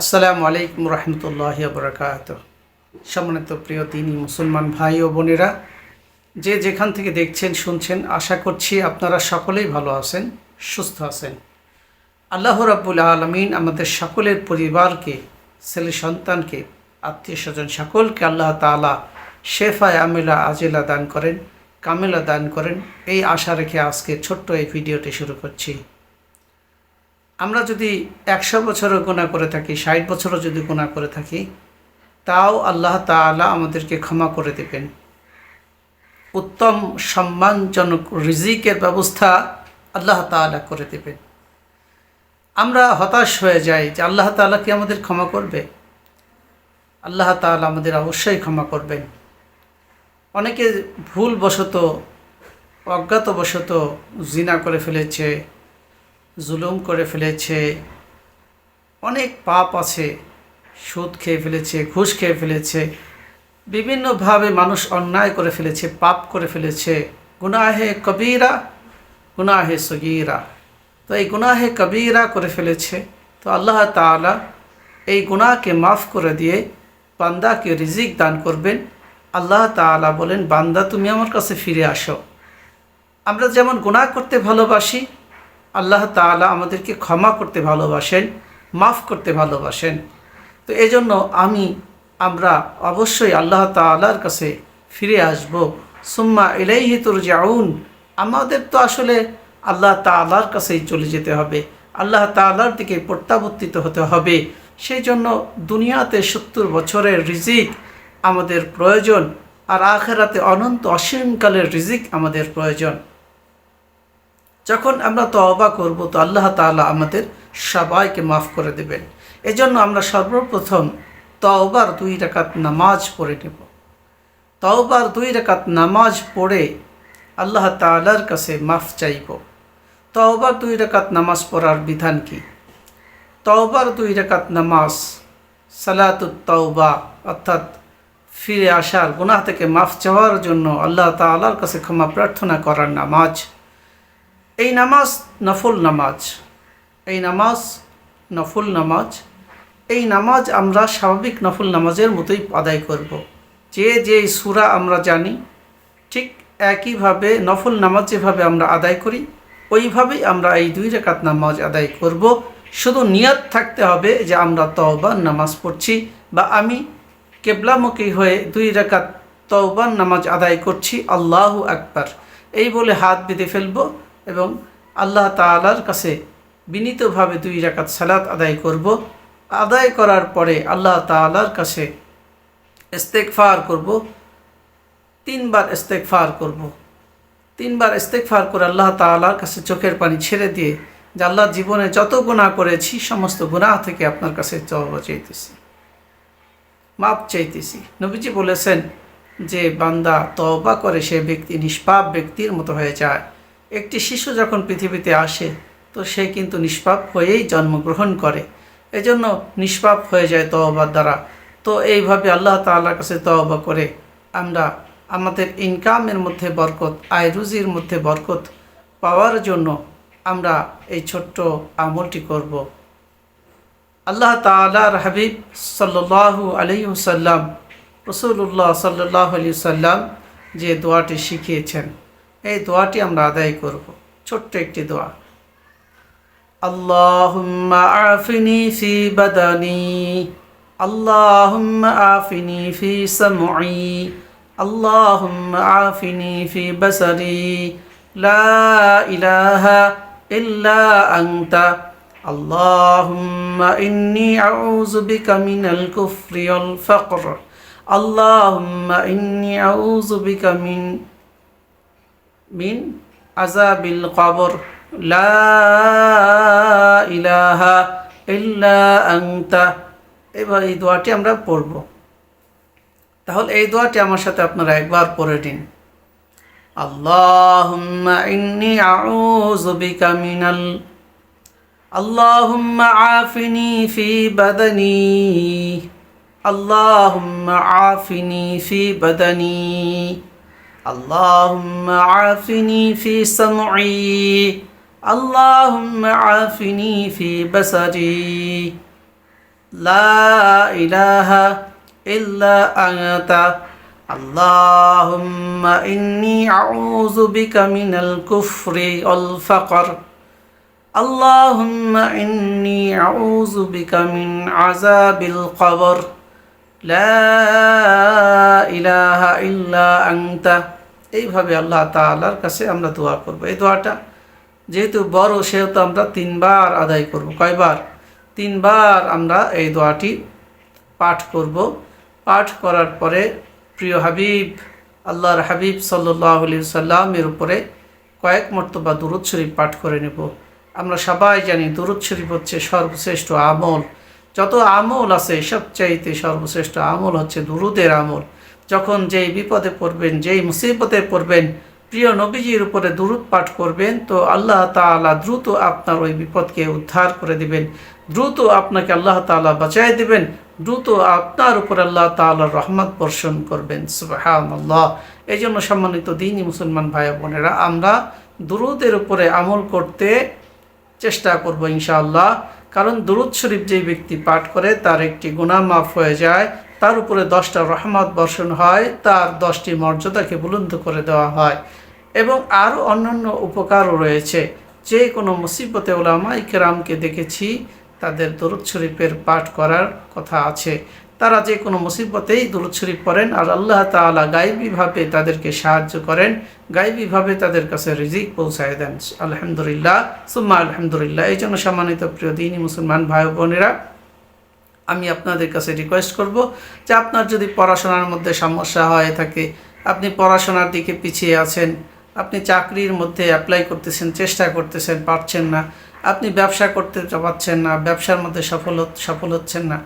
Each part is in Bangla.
আসসালামু আলাইকুম রহমতুল্লাহ বরকাত সম্মানিত প্রিয় তিনি মুসলমান ভাই ও বোনেরা, যে যেখান থেকে দেখছেন, শুনছেন, আশা করছি আপনারা সকলেই ভালো আছেন, সুস্থ আছেন। আল্লাহ রাব্বুল আলমিন আমাদের সকলের পরিবারকে, ছেলে সন্তানকে, আত্মীয় স্বজন সকলকে আল্লাহ তালা শেফায় আমেলা আজিলা দান করেন, কামেলা দান করেন। এই আশা রেখে আজকে ছোট্ট এই ভিডিওটি শুরু করছি। আমরা যদি একশো বছরও গোনা করে থাকি, ষাট বছরও যদি গুণা করে থাকি, তাও আল্লাহ তাআলা আমাদেরকে ক্ষমা করে দেবেন। উত্তম সম্মানজনক রিজিকের ব্যবস্থা আল্লাহ তাআলা করে দেবেন। আমরা হতাশ হয়ে যাই যে আল্লাহ তাআলা কি আমাদের ক্ষমা করবে? আল্লাহ তাআলা আমাদের অবশ্যই ক্ষমা করবেন। অনেকে ভুলবশত, অজ্ঞাতবশত জিনা করে ফেলেছে। জুলুম করে ফেলেছে, অনেক পাপ আছে, সুদ খেয়ে ফেলেছে, ঘুষ খেয়ে ফেলেছে, বিভিন্নভাবে মানুষ অন্যায় করে ফেলেছে, পাপ করে ফেলেছে। গুনাহে কবিরা, গুনাহে সগিরা। তো এই গুনাহে কবিরা করে ফেলেছে, তো আল্লাহ তাআলা এই গুনাহকে মাফ করে দিয়ে বান্দাকে রিজিক দান করবেন। আল্লাহ তাআলা বলেন, বান্দা তুমি আমার কাছে ফিরে আসো। আমরা যেমন গুনাহ করতে ভালোবাসি আল্লাহ তাআলা আমাদেরকে ক্ষমা করতে ভালোবাসেন, মাফ করতে ভালোবাসেন। তো এজন্য আমি, আমরা অবশ্যই আল্লাহ তাআলার কাছে ফিরে আসব। সুম্মা ইলাইহি তুরজাউন। আমাদের তো আসলে আল্লাহ তাআলার কাছেই চলে যেতে হবে। আল্লাহ তাআলার দিকে প্রত্যাবর্তিত হতে হবে। সেই জন্য দুনিয়াতে সত্তর বছরের রিজিক আমাদের প্রয়োজন আর আখেরাতে অনন্ত অসীমকালের রিজিক আমাদের প্রয়োজন। যখন আমরা তওবা করব, তো আল্লাহ তাআলা আমাদের সবাইকে মাফ করে দেবেন। এজন্য আমরা সর্বপ্রথম তওবার দুই রাকাত নামাজ পড়ে নেব। তওবার দুই রাকাত নামাজ পড়ে আল্লাহ তাআলার কাছে মাফ চাইব। তওবার দুই রাকাত নামাজ পড়ার বিধান কি? তওবার দুই রাকাত নামাজ সালাতুত তওবা, অর্থাৎ ফিরে আসার গুনাহ থেকে মাফ চাওয়ার জন্য আল্লাহ তাআলার কাছে ক্ষমা প্রার্থনা করার নামাজ এই নামাজ নফল নামাজ। এই নামাজ নফল নামাজ। এই নামাজ আমরা স্বাভাবিক নফল নামাজের মতোই আদায় করব। যে যে সুরা আমরা জানি, ঠিক একইভাবে নফল নামাজ যেভাবে আমরা আদায় করি, ওইভাবেই আমরা এই দুই রেখাত নামাজ আদায় করব। শুধু নিয়ত থাকতে হবে যে আমরা তওবার নামাজ পড়ছি বা আমি কেবলামুখী হয়ে দুই রেখাত তওবার নামাজ আদায় করছি, আল্লাহ আকবার। এই বলে হাত বেঁধে ফেলব। এবং আল্লাহ তালার কাছে বিনীতভাবে দুই রাকাত সালাত আদায় করব। আদায় করার পরে আল্লাহ তালার কাছে ইস্তেকফার করব। তিনবার ইস্তেকফার করব। তিনবার ইস্তেকফার করে আল্লাহ তালার কাছে চোখের পানি ছেড়ে দিয়ে যে আল্লাহ জীবনে যত গুণা করেছি, সমস্ত গুণাহ থেকে আপনার কাছে তওবা চাইতেছি। মাপ চাইতেছি। নবীজি বলেছেন যে বান্দা তবা করে সে ব্যক্তি নিষ্পাপ ব্যক্তির মতো হয়ে যায়। একটি শিশু যখন পৃথিবীতে আসে, তো সে কিন্তু নিষ্পাপ হয়েই জন্মগ্রহণ করে। এজন্য নিষ্পাপ হয়ে যায় তওবার দ্বারা। তো এইভাবে আল্লাহ তাআলার কাছে তওবা করে, আমরা আমাদের ইনকামের মধ্যে বরকত, আয় রুজির মধ্যে বরকত পাওয়ার জন্য আমরা এই ছোট্ট আমলটি করব। আল্লাহ তালার হাবিব সাল্লাল্লাহু আলাইহি সাল্লাম রসুল্লাহ সাল্লাহ আলি সাল্লাম যে দোয়াটি শিখিয়েছেন। এই দোয়াটি আমরা আদায় করব ছোট্ট একটি দোয়া আল্লাহুম্মা আফিনি ফি বাদানি আল্লাহুম্মা আফিনি ফি সামঈ আল্লাহুম্মা আফিনি ফি বাসারি লা ইলাহা ইল্লা আনতা اللهم إني أعوذ بك من الكفر والفقر اللهم إني أعوذ بك من মিন আজাবিল কবর লা ইলাহা ইল্লা আংতা এবার এই দোয়াটি আমরা পড়ব তাহলে এই দোয়াটি আমার সাথে আপনারা একবার পড়ে নিন আল্লাহুম্মা ইন্নি আউযু বিকা মিনাল اللهم عافني في بدني اللهم عافني في بدني اللهم عافني في سمعي. اللهم عافني في بصري. لا إله إلا أنت. اللهم إني أعوذ بك من الكفر والفقر. اللهم إني أعوذ بك من عذاب القبر. লা ইলাহা ইল্লা আংতা এইভাবে আল্লাহ তাল্লার কাছে আমরা দোয়া করব। এই দোয়াটা যেহেতু বড়, সেহেতু আমরা তিনবার আদায় করব। কয়বার? তিনবার আমরা এই দোয়াটি পাঠ করব। পাঠ করার পরে প্রিয় হাবিব, আল্লাহর হাবিব সাল্লি সাল্লামের উপরে কয়েক মর্তবা দুরুদ শরীফ পাঠ করে নেব। আমরা সবাই জানি দুরুৎ শরীফ হচ্ছে সর্বশ্রেষ্ঠ আমল। যত আমল আছে, সবচাইতে সর্বশ্রেষ্ঠ আমল হচ্ছে দুরুদের আমল। যখন যেই বিপদে পড়বেন, যেই মুসিবতে পড়বেন, প্রিয় নবীজির উপরে দুরুদ পাঠ করবেন, তো আল্লাহ তাআলা দ্রুত আপনার ওই বিপদকে উদ্ধার করে দিবেন। দ্রুত আপনাকে আল্লাহ তাআলা বাঁচাই দিবেন। দ্রুত আপনার উপর আল্লাহ তাআলার রহমত বর্ষণ করবেন। সুবাহান আল্লাহ এই জন্য সম্মানিত দিনই মুসলমান ভাই বোনেরা, আমরা দুরুদের উপরে আমল করতে চেষ্টা করব ইনশাআল্লাহ। কারণ দুরুদ শরীফ যেই ব্যক্তি পাঠ করে, তার একটি গুণা মাফ হয়ে যায়, তার উপরে দশটা রহমত বর্ষণ হয়, তার দশটি মর্যাদাকে বুলন্দ করে দেওয়া হয় এবং আরও অন্যান্য উপকারও রয়েছে। যে কোনো মুসিবতে ওলামা ইকরামকে দেখেছি, তাদের দরুদ শরীফের পাঠ করার কথা আছে। তারা যে কোনো মুসিবতেই দরুদ শরীফ পড়েন আর আল্লাহ তাআলা গাইবীভাবে তাদেরকে সাহায্য করেন গাইবীভাবে তাদের কাছে রিজিক পৌঁছায় দেন। আলহামদুলিল্লাহ, সুম্মা আলহামদুলিল্লাহ। এই জন্য সম্মানিত প্রিয় দিনী মুসলমান ভাই বোনেরা, আমি আপনাদের কাছে রিকোয়েস্ট করব যে আপনার যদি পড়াশোনার মধ্যে সমস্যা হয়ে থাকে, আপনি পড়াশোনার দিকে পিছিয়ে আছেন, আপনি চাকরির মধ্যে অ্যাপ্লাই করতেছেন, চেষ্টা করতেছেন, পারছেন না, আপনি ব্যবসা করতে পারছেন না, ব্যবসার মধ্যে সফল সফল হচ্ছেন না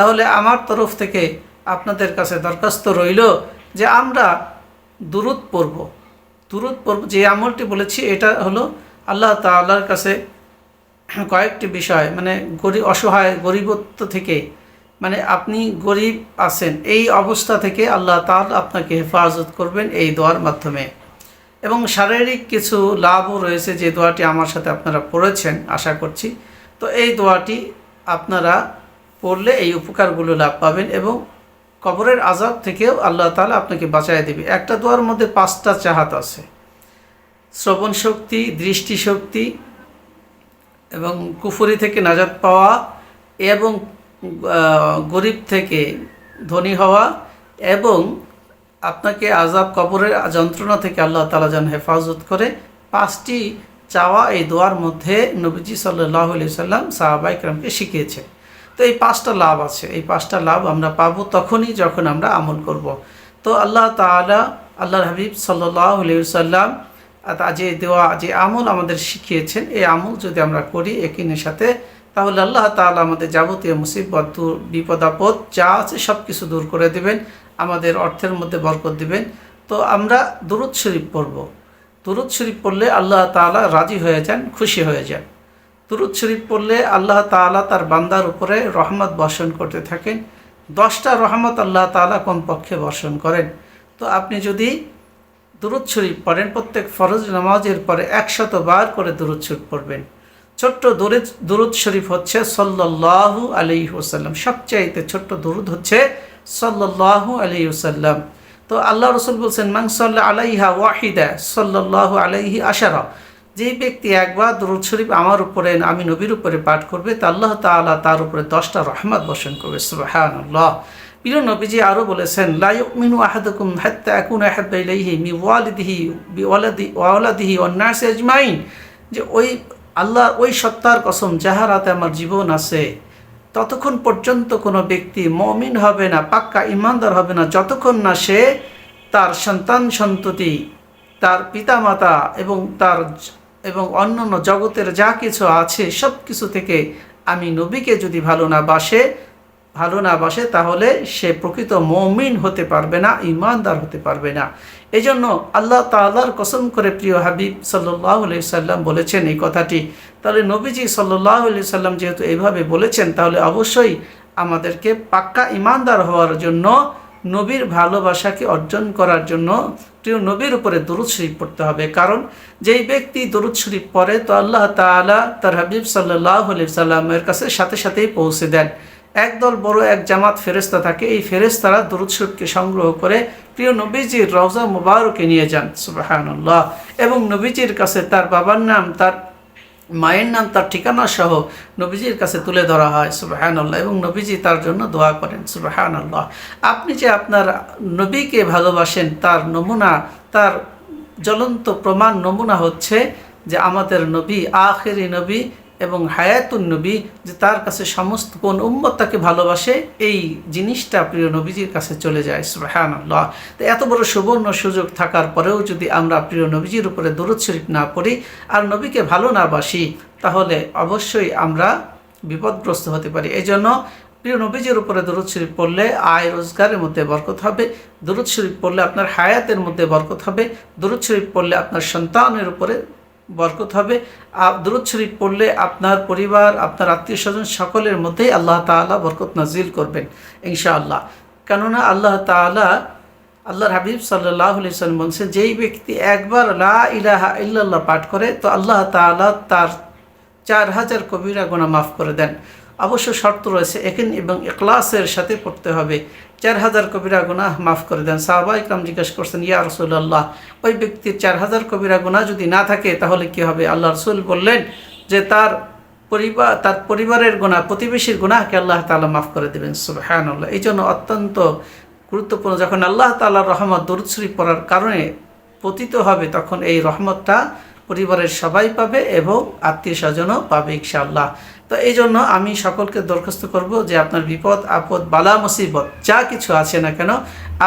তাহলে আমার তরফ থেকে আপনাদের কাছে দরখাস্ত রইল যে আমরা দুরুদ পড়ব। দুরুদ পড়ব, যে আমলটি বলেছি, এটা হলো আল্লাহ তাআলার কাছে কয়েকটি বিষয় মানে গরিব অসহায়, গরিবত্ব থেকে মানে আপনি গরিব আছেন, এই অবস্থা থেকে আল্লাহ তাআলা আপনাকে হেফাজত করবেন এই দোয়ার মাধ্যমে। এবং শারীরিক কিছু লাভও রয়েছে যে দোয়াটি আমার সাথে আপনারা পড়েছেন, আশা করছি। তো এই দোয়াটি আপনারা পড়লে এই উপকারগুলো লাভ পাবেন এবং কবরের আজাব থেকেও আল্লাহ তালা আপনাকে বাঁচায় দেবে। একটা দোয়ার মধ্যে পাঁচটা চাহাত আছে। শ্রবণ শক্তি দৃষ্টিশক্তি এবং কুফুরি থেকে নাজাত পাওয়া এবং গরিব থেকে ধনী হওয়া এবং আপনাকে আজাব কবরের যন্ত্রণা থেকে আল্লাহ তালা যেন হেফাজত করে। পাঁচটি চাওয়া এই দোয়ার মধ্যে নবীজি সাল্লাহ সাল্লাম সাহাবাইকরামকে শিখিয়েছে তো এই পাঁচটা লাভ আছে। এই পাঁচটা লাভ আমরা পাবো তখনই যখন আমরা আমল করব। তো আল্লাহ তাআলা, আল্লাহর হাবিব সাল্লাহ সাল্লাম যে দেওয়া যে আমল আমাদের শিখিয়েছেন, এই আমল যদি আমরা করি একিনের সাথে, তাহলে আল্লাহ তাআলা আমাদের যাবতীয় মুসিবত দূর, বিপদ, আপদ যা আছে সব কিছু দূর করে দেবেন, আমাদের অর্থের মধ্যে বরকত দিবেন। তো আমরা দুরুদ শরীফ পড়ব। দুরুদ শরীফ পড়লে আল্লাহ তাআলা রাজি হয়ে যান, খুশি হয়ে যান। দুরুদ শরীফ পড়লে আল্লাহ তাআলা তার বান্দার উপরে রহমত বর্ষণ করতে থাকেন। দশটা রহমত আল্লাহ তাআলা কমপক্ষে বর্ষণ করেন? তো আপনি যদি দুরুদ শরীফ পড়েন, প্রত্যেক ফরজ নামাজের পরে একশত বার করে দুরুদ শরীফ পড়বেন। ছোট্ট দরুদ দুরুদ শরীফ হচ্ছে সল্লাল্লাহু আলাইহি ওসাল্লাম সবচাইতে ছোট্ট দুরুদ হচ্ছে সল্লাল্লাহু আলাইহি ওসাল্লাম তো আল্লাহ রসুল বলছেন মাং সাল্লাহ আলাইহা ওয়াহিদা সল্লাল্লাহু আলাইহি আশারা। যেই ব্যক্তি একবার দরুদ শরীফ আমার উপরে, আমি নবীর উপরে পাঠ করবে, তা আল্লাহ তাআলা তার উপরে দশটা রহমত বর্ষণ করবে। সুবহানাল্লাহ। প্রিয় নবীজি আরও বলেছেন, লা ইউমিনু আহাদুকুম হাত্তা আকুনা আহাব্বা মি ওয়ালিদিহি ওয়ালাদি, ওয়ালাদিহি আজমাইন। যে ওই আল্লাহ ওই সত্তার কসম, যাহার হাতে আমার জীবন আছে, ততক্ষণ পর্যন্ত কোনো ব্যক্তি মমিন হবে না, পাক্কা ইমানদার হবে না, যতক্ষণ না সে তার সন্তান সন্ততি, তার পিতামাতা এবং তার এবং অন্যান্য জগতের যা কিছু আছে সব কিছু থেকে আমি নবীকে যদি ভালো না বাসে, ভালো না বাসে, তাহলে সে প্রকৃত মমিন হতে পারবে না, ইমানদার হতে পারবে না। এই জন্য আল্লাহ তাআলার কসম করে প্রিয় হাবিব সাল্লাহ সাল্লাম বলেছেন এই কথাটি। তাহলে নবীজি সাল্লাহ সাল্লাম যেহেতু এইভাবে বলেছেন, তাহলে অবশ্যই আমাদেরকে পাক্কা ইমানদার হওয়ার জন্য নবীর ভালোবাসাকে অর্জন করার জন্য প্রিয় নবীর উপরে দরুদ শরীফ পড়তে হবে। কারণ যেই ব্যক্তি দরুদ শরীফ পড়ে, তো আল্লাহ তাআলা তার হাবিব সাল্লাহ সাল্লামের কাছে সাথে সাথেই পৌঁছে দেন। একদল বড়, এক জামাত ফেরেস্তা থাকে। এই ফেরেস্তারা দরুদ শরীফকে সংগ্রহ করে প্রিয় নবীজির রওজা মুবারকে নিয়ে যান। সুবাহানুল্লাহ। এবং নবীজির কাছে তার বাবার নাম, তার মায়ের নাম, তার ঠিকানা সহ নবীজির কাছে তুলে ধরা হয় সুবাহান্লাহ এবং নবীজি তার জন্য দোয়া করেন সুবাহান্লাহ আপনি যে আপনার নবীকে ভালোবাসেন, তার নমুনা, তার জ্বলন্ত প্রমাণ নমুনা হচ্ছে যে আমাদের নবী, আখেরি নবী এবং হায়াতুন নবী যে তার কাছে সমস্ত কোন উম্মত তাকে ভালোবাসে, এই জিনিসটা প্রিয় নবীজির কাছে চলে যায় সুবাহান আল্লাহ তো এত বড় সুবর্ণ সুযোগ থাকার পরেও যদি আমরা প্রিয় নবীজির উপরে দরুদ শরীফ না পড়ি আর নবীকে ভালো না বাসি, তাহলে অবশ্যই আমরা বিপদগ্রস্ত হতে পারি। এই জন্য প্রিয় নবীজির উপরে দরুদ শরীফ পড়লে আয় রোজগারের মধ্যে বরকত হবে, দরুদ শরীফ পড়লে আপনার হায়াতের মধ্যে বরকত হবে, দরুদ শরীফ পড়লে আপনার সন্তানের উপরে বরকত হবে। দরুদ শরীফ পড়লে আপনার পরিবার, আপনার আত্মীয় স্বজন সকলের মধ্যেই আল্লাহ তালা বরকত নাজিল করবেন, ইনশাআল্লাহ। কেননা আল্লাহ তালা আল্লাহর হাবিব সাল্লাহ সাল্লাম বলছেন, যেই ব্যক্তি একবার লা ইলাহা ইল্লাল্লাহ পাঠ করে, তো আল্লাহ তালা তার চার হাজার কবিরা গোনা মাফ করে দেন। অবশ্য শর্ত রয়েছে এখান এবং এখলাসের সাথে পড়তে হবে। চার হাজার কবিরা গুনাহ মাফ করে দেন। সাহবা ইকরাম জিজ্ঞেস করছেন, ইয়া রসুল্লাহ ওই ব্যক্তির চার হাজার কবিরা গুনাহ যদি না থাকে, তাহলে কি হবে? আল্লাহ রসুল বললেন যে, তার পরিবার তার পরিবারের গুণা প্রতিবেশীর গুণাকে আল্লাহ তালা মাফ করে দেবেন। সুবাহান আল্লাহ এই জন্য অত্যন্ত গুরুত্বপূর্ণ, যখন আল্লাহ তাল্লাহ রহমত দরুদ শরীফ পড়ার কারণে পতিত হবে, তখন এই রহমতটা পরিবারের সবাই পাবে এবং আত্মীয় স্বজনও পাবে ইনশাআল্লাহ। তো এই জন্য আমি সকলকে দরখাস্ত করব যে আপনার বিপদ, আপদ, বালা, মুসিবত, যা কিছু আছে না কেন,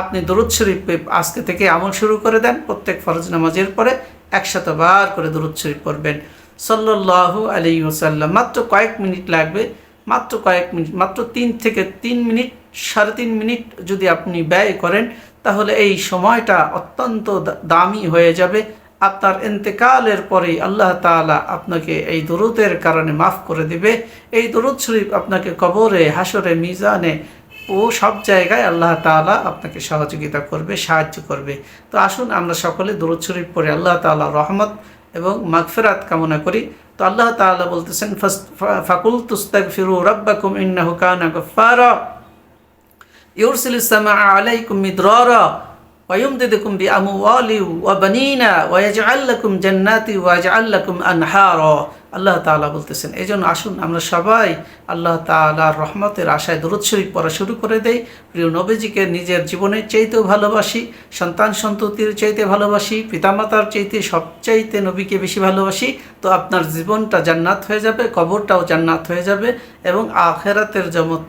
আপনি দরুদ শরীফ আজকে থেকে আমল শুরু করে দেন। প্রত্যেক ফরজ নামাজের পরে একশতবার করে দরুদ শরীফ পড়বেন। সাল্লাল্লাহু আলী ওসাল্লাম মাত্র কয়েক মিনিট লাগবে। মাত্র কয়েক মিনিট, মাত্র তিন থেকে তিন মিনিট, সাড়ে তিন মিনিট যদি আপনি ব্যয় করেন, তাহলে এই সময়টা অত্যন্ত দামি হয়ে যাবে। আপনার এন্তেকালের পরেই আল্লাহ তালা আপনাকে এই দরুদের কারণে মাফ করে দিবে। এই দরুদ শরীফ আপনাকে কবরে হাসরে মিজানে ও সব জায়গায় আল্লাহ তালা আপনাকে সহযোগিতা করবে, সাহায্য করবে। তো আসুন আমরা সকলে দরুদ শরীফ পড়ে আল্লাহ তালা রহমত এবং মাগফেরাত কামনা করি। তো আল্লাহ তালা বলতেছেন ফাকুল তুস্তাক ফিরু রব্বাকুম ইন্নাহু কানা গফফারা। ইউরসিল ইসলামা আলাইকুম মিদরারা। ويمددكم بأموال وبنين ويجعل لكم جنات ويجعل لكم أنهارا. আল্লাহ তাআলা বলতেছেন এই জন্য আসুন, আমরা সবাই আল্লাহ তাআলার রহমতের আশায় দরুদ শরীফ পড়া শুরু করে দেই। প্রিয় নবীজিকে নিজের জীবনের চাইতেও ভালোবাসি, সন্তান সন্ততির চাইতে ভালোবাসি, পিতামাতার চাইতে সবচাইতে নবীকে বেশি ভালোবাসি। তো আপনার জীবনটা জান্নাত হয়ে যাবে, কবরটাও জান্নাত হয়ে যাবে এবং আখেরাতের জমত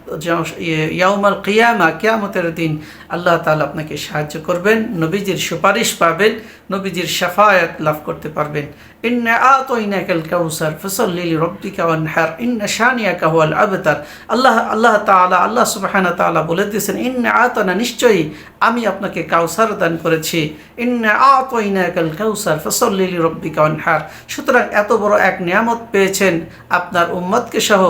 ইয়াউমাল কিয়ামা, কিয়ামতের দিন আল্লাহ তাআলা আপনাকে সাহায্য করবেন, নবীজির সুপারিশ পাবেন। নবীজির সাফায়াত লাভ করতে পারবেন ইন্না আতাইনাকাল কাউসার, ফসল্লি লিরাব্বিকা ওয়ানহার, ইন্না শানিয়াকা হুয়াল আবতার। আল্লাহ আল্লাহ তাআলা, আল্লাহ সুবহানাহু তাআলা বলে দিয়েছেন ইন্না আতানা, নিশ্চয়ই আমি আপনাকে কাউসার দান করেছি। ইন্না আতাইনাকাল কাউসার, ফসল্লি লিরাব্বিকা ওয়ানহার। সুতরাং এত বড় এক নিয়ামত পেয়েছেন আপনার উম্মতকে সহ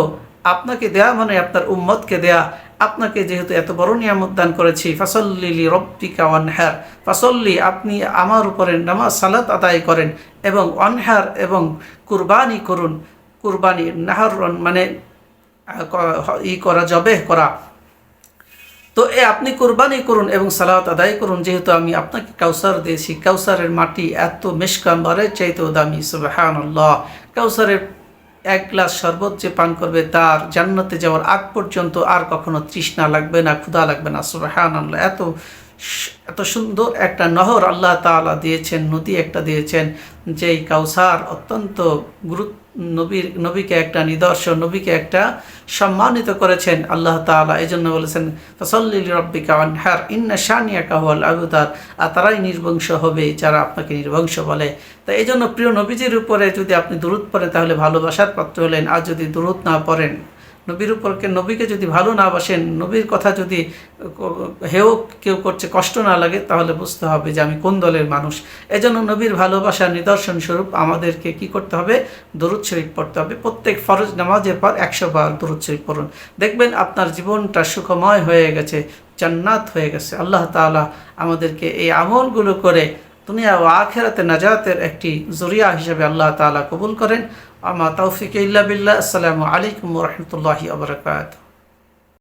আপনাকে দেয়া মানে আপনার উম্মতকে দেয়া। আপনাকে যেহেতু এত বড় নিয়ামত দান করেছি, ফাসল্লি রব্বিকা ওয়ানহার। ফাসল্লি, আপনি আমার উপরে নামাজ, সালাত আদায় করেন এবং অনহার এবং কুরবানি করুন। কুরবানি নাহার মানে ই করা জবে করা। তো এ আপনি কোরবানি করুন এবং সালাত আদায় করুন, যেহেতু আমি আপনাকে কাউসার দিয়েছি। কাউসারের মাটি এত মেশকাম্বারের চাইতেও দামি আল্লাহ কাউসারের এক গ্লাস শরবত যে পান করবে তার জান্নাতে যাওয়ার আগ পর্যন্ত আর কখনো তৃষ্ণা লাগবে না, ক্ষুধা লাগবে না। সুরাহান এত এত সুন্দর একটা নহর আল্লাহ তালা দিয়েছেন, নদী একটা দিয়েছেন, যেই কাউসার অত্যন্ত গুরুত্ব নবীর, নবীকে একটা নিদর্শন, নবীকে একটা সম্মানিত করেছেন আল্লাহ তালা এই জন্য বলেছেন ফসল্লিল রব্বিকা আনহার ইন্না শানিয়া কাহুয়াল আবুদার আর তারাই নির্বংশ হবে, যারা আপনাকে নির্বংশ বলে। তো এই জন্য প্রিয় নবীজির উপরে যদি আপনি দূরত পড়েন, তাহলে ভালোবাসার পাত্র হলেন। আর যদি দূরত না পড়েন নবীর উপরকে নবীকে যদি ভালো না বাসেন, নবীর কথা যদি, হেও কেউ করছে, কষ্ট না লাগে, তাহলে বুঝতে হবে যে আমি কোন দলের মানুষ। এজন্য নবীর ভালোবাসার নিদর্শন স্বরূপ আমাদেরকে কি করতে হবে? দরুদ শরীফ পড়তে হবে। প্রত্যেক ফরজ নামাজের পর একশো বার দরুদ শরীফ পড়ুন। দেখবেন আপনার জীবনটা সুখময় হয়ে গেছে, জান্নাত হয়ে গেছে। আল্লাহ তালা আমাদেরকে এই আমলগুলো করে দুনিয়া ও আখেরাতে নাজাতের একটি জরিয়া হিসেবে আল্লাহ তালা কবুল করেন। আমা তৌফিক ইল্লা বিল্লাহ আসসালামু আলাইকুম রহমতুল্লাহি আবরকাত